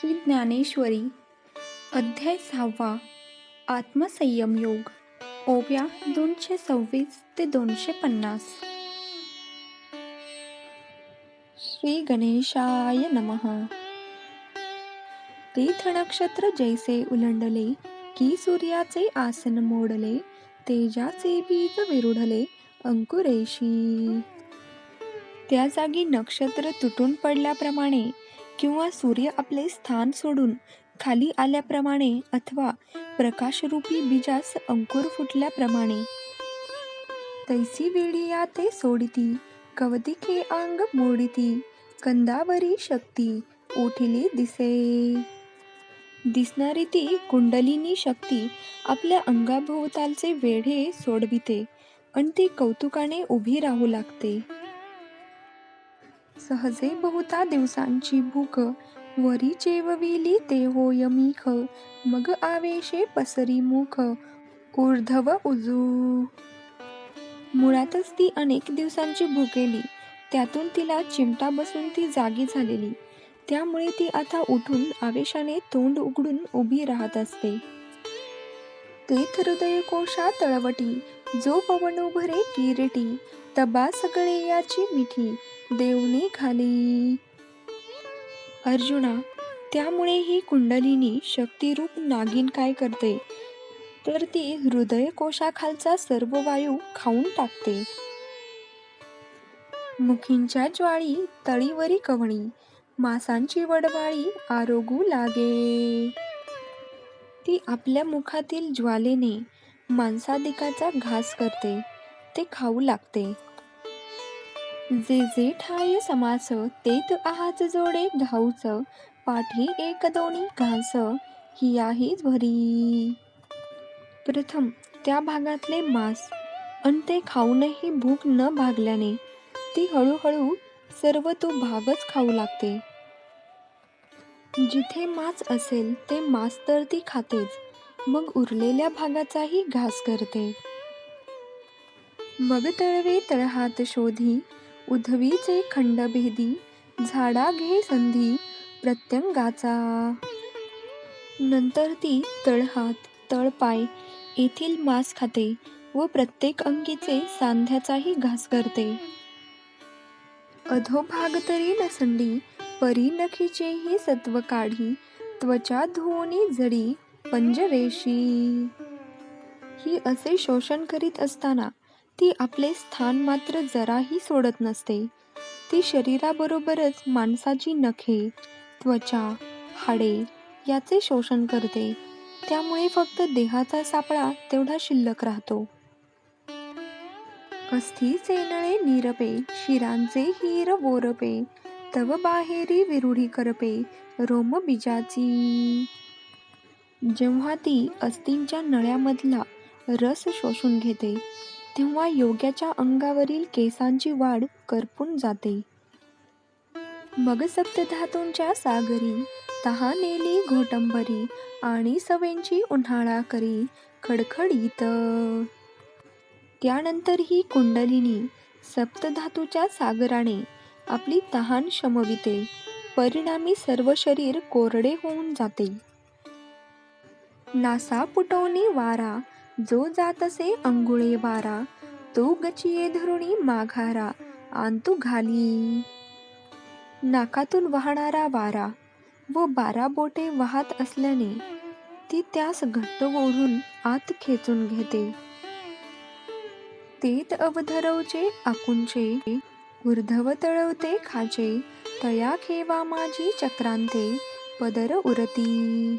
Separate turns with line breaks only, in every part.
श्री ज्ञानेश्वरी अध्याय सहावा आत्मसंयम योग ओव्या दोनशे सव्वीस ते दोनशे पन्नास. श्री गणेशाय नमः. तीर्थ नक्षत्र जैसे उलंडले की सूर्याचे आसन मोडले तेजाचे बीज विरुढले अंकुरेशी. त्या जागी नक्षत्र तुटून पडल्याप्रमाणे किंवा सूर्य आपले स्थान सोडून खाली आल्याप्रमाणे अथवा प्रकाशरूपी बीजास अंकुर फुटल्याप्रमाणे. तैसी वेळी या ते सोडिती कवदिके अंग मोडिती कंदावरी शक्ती उठिली दिसे. दिसणारी ती कुंडलिनी शक्ती आपल्या अंगाभोवतालचे वेढे सोडविते आणि ती कौतुकाने उभी राहू लागते. सहजे बहुता दिवसांची भूक. वरी चेवविली ते होय मीख. मग आवेशे पसरी मुख. ऊर्धव उजू. मुळातच ती अनेक दिवसांची भुकेली त्यातून तिला चिमटा बसून ती जागी झालेली. त्यामुळे ती आता उठून आवेशाने तोंड उघडून उभी राहत असते. तेथ हृदय कोशा तळवटी. जो पवन उभरे किरटी तबा सगळे याची मिठी देवनी खाली. अर्जुना त्यामुळे ही कुंडलिनी शक्तिरूप नागिन काय करते? तर ती हृदय कोशाखालचा सर्व वायू खाऊन टाकते. मुखींच्या ज्वाळी तळीवरी कवणी मासांची वडवाळी आरोगू लागे. ती आपल्या मुखातील ज्वालेने मांसादिकाचा घास करते ते खाऊ लागते. जे जे ठाय समास तेत आहाच जोडे घाऊच पाठी एक दोन्ही घास हियाही भरी. प्रथम त्या भागातले मांस अन ते खाऊनही भूक न भागल्याने ती हळूहळू सर्व तो भागच खाऊ लागते. जिथे मांस असेल ते मांस तर ती खातेच. मग उरलेल्या भागाचाही घास करते. मग तळवे तळहात शोधी उधवीचे खंडभेदी झाडा घे संधी प्रत्यंगाचा. नंतर ती तळहात तळपाय येथील मांस खाते व प्रत्येक अंगीचे सांध्याचाही घास करते. अधोभाग तरी नसंडी परी नखीचेही सत्व काढी त्वचा धुवनी जडी पंजरेशी ही असे शोषण करीत असताना ती आपले स्थान मात्र जराही सोडत नसते. ती शरीराबरोबरच माणसाची नखे त्वचा हाडे याचे शोषण करते. त्यामुळे फक्त देहाचा सापळा तेवढा शिल्लक राहतो. अस्थि नळे निरपे शिरांचे हिर बोरपे तव बाहेरी विरुढी करपे रोम जेव्हा ती अस्थींच्या नळ्यामधला रस शोषून घेते तेव्हा योग्याच्या अंगावरील केसांची वाढ करपून जाते. मग सप्तधातूंच्या सागरी तहानेली घोटंबरी आणि सवेंची उन्हाळा करी खडखडीत. त्यानंतर ही कुंडलिनी सप्तधातूच्या सागराने आपली तहान शमविते. परिणामी सर्व शरीर कोरडे होऊन जाते. नासा पुटवणी वारा जो जातसे अंगुळे वारा तो गचिये धरुणी माघारा आंतू घाली. नाकातून वाहणारा वारा व बारा बोटे वाहत असल्याने ती त्यास घट्ट ओढून आत खेचून घेते. तेत अवधरवचे आकुंचे ऊर्धव तळवते खाचे तया खेवा माझी चक्रांते पदर उरती.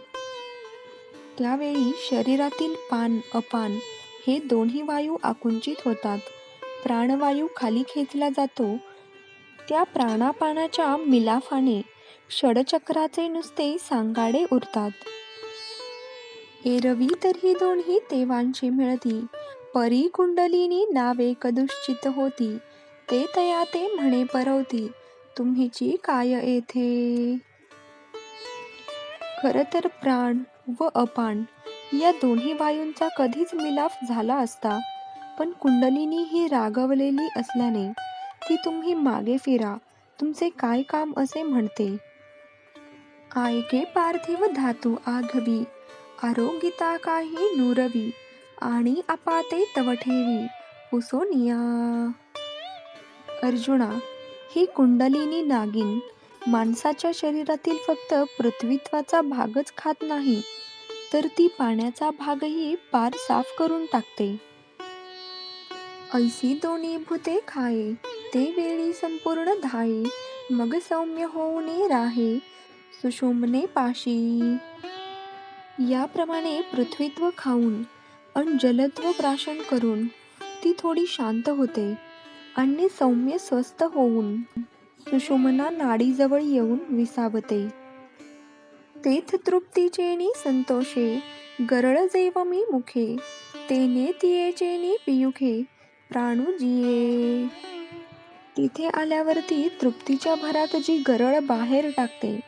त्यावेळी शरीरातील पान अपान हे दोन्ही वायू आकुंचित होतात. प्राणवायू खाली खेचला जातो. त्या प्राणापानाच्या मिलाफाने षडचक्राचे नुसते सांगाडे उरतात. एरवी तरी दोन्ही देवांची मिळती. परी कुंडलिनी नावे कदुश्चित होती. ते तया ते म्हणे परवती. तुम्हीची काय येथे? खर तर प्राण व अपान. या दोन्ही वायूंचा कधीच मिलाफ झाला असता पण कुंडलिनी ही रागवलेली असल्याने ती तुम्ही मागे फिरा तुमचे काय काम असे म्हणते? आयके पार्थिव धातू आघवी आरोगिता काही नुरवी आणि अपाते तव ठेवी उसोनिया अर्जुना ही कुंडलिनी नागिन माणसाच्या शरीरातील फक्त पृथ्वीत्वाचा भागच खात नाही तर ती पाण्याचा भागही पार साफ करून टाकते. ऐसी दोन्ही भूते खाये ते वेळी संपूर्ण धाये मग सौम्य होऊने राहे सुशोमने पाशी. याप्रमाणे पृथ्वीत्व खाऊन अन जलत्व प्राशन करून ती थोडी शांत होते आणि सौम्य स्वस्थ होऊन सुषुमना नाडीजवळ येऊन विसावते. तेथ तृप्तीचेनी संतोषे गरळ जैव मी मुखे तेने तियेचेनी पियुखे प्राणू जिये. तिथे आल्यावर ती तृप्तीच्या भरात जी गरळ बाहेर टाकते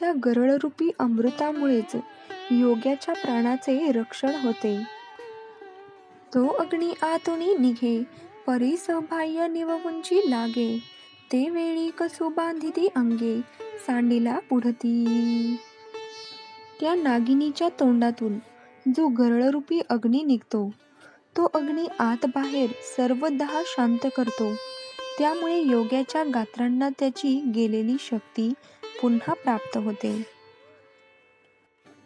त्या गरळरूपी अमृतामुळेच योग्याच्या प्राणाचे रक्षण होते. तो अग्नी आतुनी निघे परी सबाह्य लागे ते वेळी कसू बांधिती अंगे सांडीला पुढती. त्या नागिनीच्या तोंडातून जो गरळरूपी अग्नी निघतो तो अग्नी आत बाहेर सर्व दहा शांत करतो. त्यामुळे योग्याच्या गात्रांना त्याची गेलेली शक्ती पुन्हा प्राप्त होते.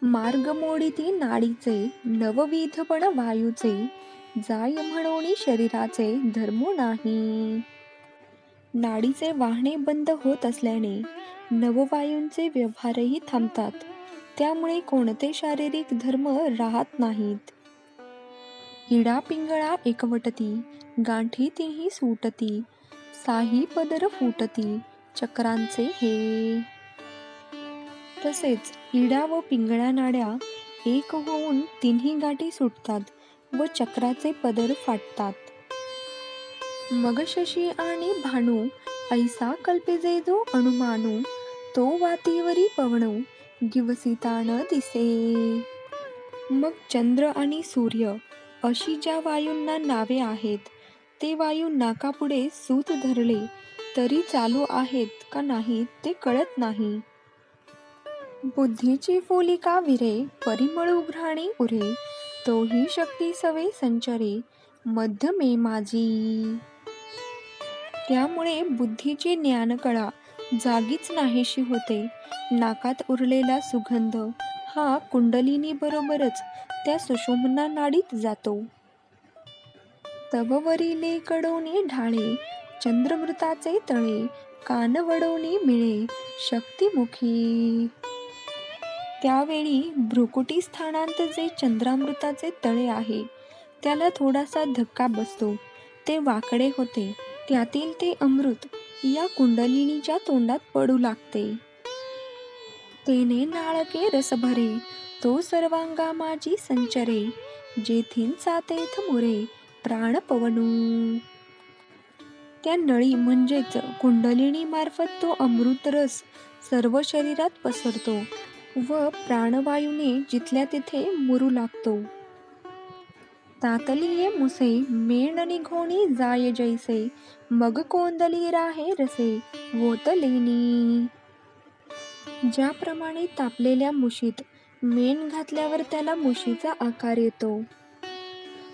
मार्गमोडीती नाडीचे नवविधपण वायूचे जाय म्हणून शरीराचे धर्मो नाही. नाडीचे वाहने बंद होत असल्याने नववायूंचे व्यवहारही थांबतात. त्यामुळे कोणते शारीरिक धर्म राहत नाहीत. हिडा पिंगळा एकवटती गांठी तिही सुटती साही पदर फुटती चक्रांचे हे. तसेच इडा व पिंगळ्या नाड्या एक होऊन तिन्ही गाठी सुटतात व चक्राचे पदर फाटतात. मग शशी आणि भानू ऐसा कल्पे जो अनुमानू तो वातीवरी पवणू गिवसितान दिसे. मग चंद्र आणि सूर्य अशी ज्या वायूंना नावे आहेत ते वायू नाकापुढे सूत धरले तरी चालू आहेत का नाहीत ते कळत नाही. बुद्धीची फोलिका विरे परिमळ उघ्राणी उरे तोही शक्ती सवे संचरे मध्यमे माझी. त्यामुळे बुद्धीची ज्ञानकळा जागीच नाहीशी होते. नाकात उरलेला सुगंध हा कुंडलिनी बरोबरच त्या सुशोमना नाडीत जातो. तववरीले कडोनी ढाळे चंद्रमृताचे तळे कान मिळे शक्तिमुखी. त्यावेळी भ्रुकुटी स्थानांत जे चंद्रामृताचे तळे आहे त्याला थोडासा धक्का बसतो. ते वाकडे होते. त्यातील ते अमृत या कुंडलिनीच्या तोंडात पडू लागते. तेने नाळके रसभरे तो सर्वांगा माझी संचरे जेथीन सातेथ मुरे प्राण पवनू. त्या नळी म्हणजेच कुंडलिनी मार्फत तो अमृत रस सर्व शरीरात पसरतो व प्राणवायूने जिथल्या तिथे मुरू लागतो. तातलिये मुसे मेण निघोणी जाय जैसे मग कोंदली राहे रसे वोतलेनी. ज्याप्रमाणे तापलेल्या मुशीत मेण घातल्यावर त्याला मुशीचा आकार येतो.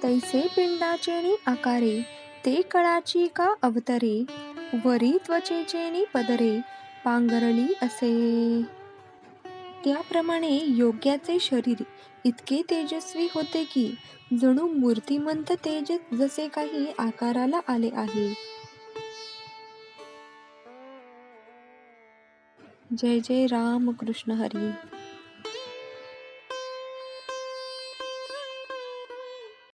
तैसे पिंडाचेणी आकारे ते कळाची का अवतरे वरी त्वचेचेनी पदरे पांगरली असे. त्याप्रमाणे योग्याचे शरीर इतके तेजस्वी होते की जणू मूर्तिमंत तेज जसे काही आकाराला आले आहे. जय जय राम कृष्ण हरी.